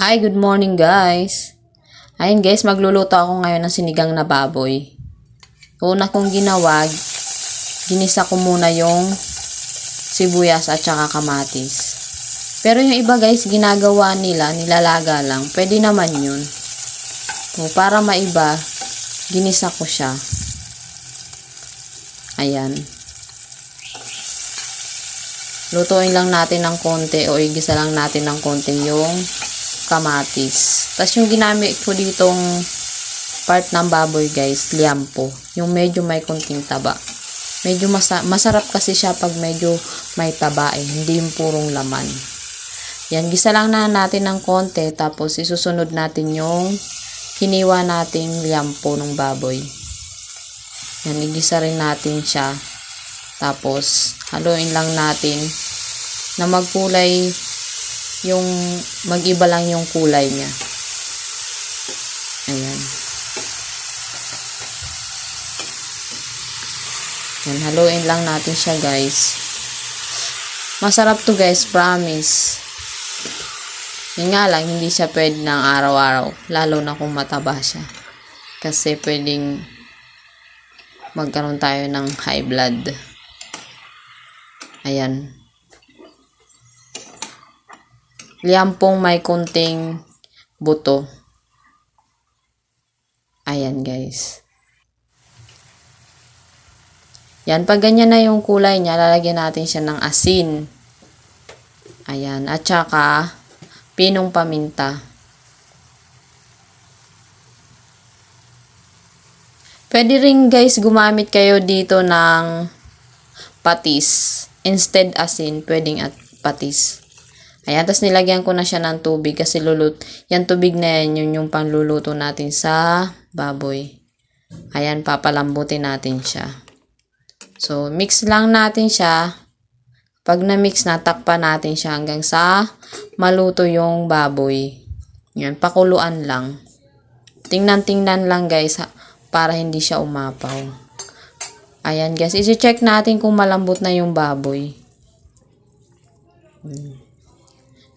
Hi, good morning guys. Ayun guys, magluluto ako ngayon ng sinigang na baboy. Una kong ginawa, ginisa ko muna yung sibuyas at saka kamatis. Pero yung iba guys, ginagawa nila, nilalaga lang. Pwede naman yun. So, para maiba, ginisa ko siya. Ayan. Lutuin lang natin ng konti o igisa lang natin ng konti yung kamatis. Tapos yung ginamit ko ditong part ng baboy guys, liampo. Yung medyo may konting taba. Medyo masa- masarap kasi siya pag medyo may taba eh. Hindi yung purong laman. Yan, gisa lang na natin ng konti. Tapos isusunod natin yung hiniwa nating liampo ng baboy. Yan, igisa rin natin siya. Tapos, haluin lang natin na magkulay yung mag-iba lang yung kulay niya. Ayan. Yan, haluin lang natin siya guys. Masarap to guys, promise. Yun nga lang, hindi siya pwede ng araw-araw. Lalo na kung mataba siya. Kasi pwedeng magkaroon tayo ng high blood. Ayan. Liampong may kunting buto. Ayan guys. Yan, pag ganyan na yung kulay niya, lalagyan natin siya ng asin. Ayan, at saka pinong paminta. Pwede rin guys gumamit kayo dito ng patis. Instead asin, pwedeng at patis. Ayan, tapos nilagyan ko na siya ng tubig kasi lulut. Yan tubig na yan, yun yung panluluto natin sa baboy. Ayan, papalambutin natin siya. So, mix lang natin siya. Pag na-mix na, takpan natin siya hanggang sa maluto yung baboy. Yan, pakuluan lang. Tingnan-tingnan lang guys, para hindi siya umapaw. Ayan guys, isi-check natin kung malambot na yung baboy. Hmm.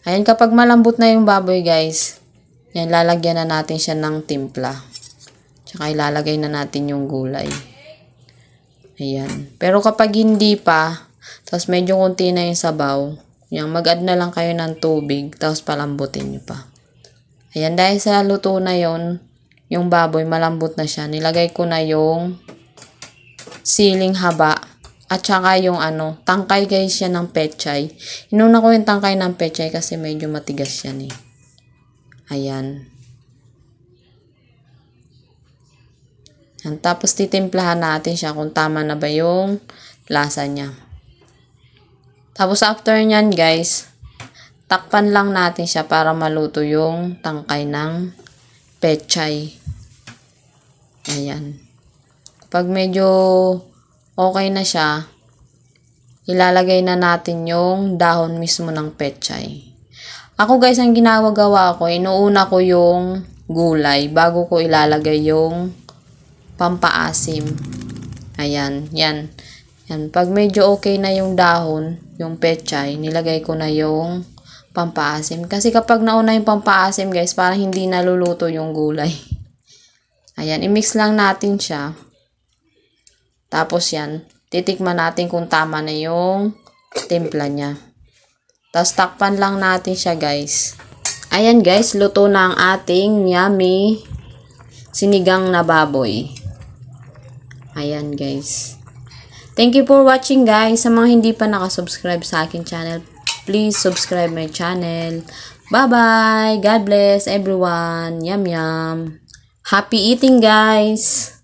Ayan, kapag malambot na yung baboy guys, yan, lalagyan na natin siya ng timpla. Tsaka ilalagay na natin yung gulay. Ayan. Pero kapag hindi pa, tapos medyo konti na yung sabaw, yan, mag-add na lang kayo ng tubig, tapos palambutin nyo pa. Ayan, dahil sa luto na yon yung baboy, malambot na siya. Nilagay ko na yung siling haba at saka yung ano, tangkay guys siya ng pechay. Inuna ko yung tangkay ng pechay kasi medyo matigas yan eh. Ayan. Yan. Tapos titimplahan natin siya kung tama na ba yung lasa niya. Tapos after nyan guys, takpan lang natin siya para maluto yung tangkay ng pechay. Ayan. Pag medyo okay na siya, ilalagay na natin yung dahon mismo ng pechay. Ako guys, ang ginagawa ko, inuuna ko yung gulay bago ko ilalagay yung pampaasim. Ayan, yan. Yan, pag medyo okay na yung dahon, yung pechay, nilagay ko na yung pampaasim. Kasi kapag nauna yung pampaasim, guys, parang hindi naluluto yung gulay. Ayan, i-mix lang natin siya. Tapos yan, titikman natin kung tama na yung timpla niya. Tapos takpan lang natin siya, guys. Ayan, guys, luto na ang ating yummy sinigang na baboy. Ayan, guys. Thank you for watching, guys. Sa mga hindi pa nakasubscribe sa akin channel, please subscribe my channel. Bye-bye. God bless everyone. Yum, yum. Happy eating, guys.